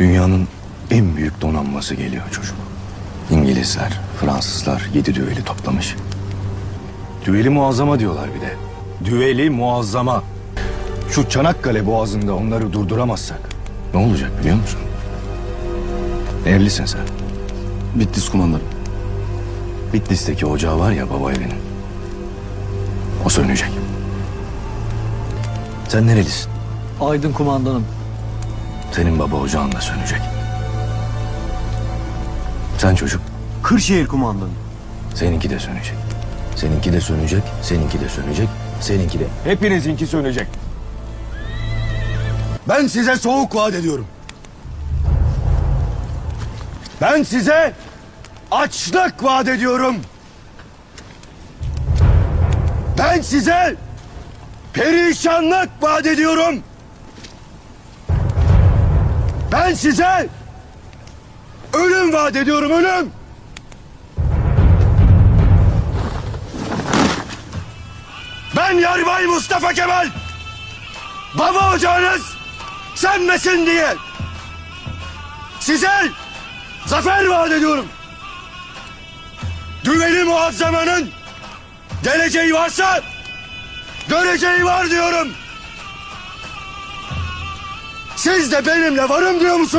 Dünyanın en büyük donanması geliyor çocuk. İngilizler, Fransızlar yedi düveli toplamış. Düveli muazzama diyorlar bir de. Düveli muazzama. Şu Çanakkale boğazında onları durduramazsak ne olacak biliyor musun? Evlisin sen. Bitlis kumandanım. Bitlis'teki ocağı var ya baba evinin. O sönecek. Sen nerelisin? Aydın kumandanım. Senin baba ocağın da sönecek. Sen çocuk, Kırşehir kumandanım. seninki de sönecek. Seninki de sönecek, seninki de sönecek, seninki de. Hepinizinki sönecek. Ben size soğuk vaat ediyorum. Ben size açlık vaat ediyorum. Ben size perişanlık vaat ediyorum. Ben size ölüm vaat ediyorum, ölüm. Ben Yarbay Mustafa Kemal. Baba ocağınız sönmesin diye. Size zafer vaat ediyorum. Düveli muazzamanın geleceği varsa göreceği var diyorum. Siz de benimle varım diyor musunuz?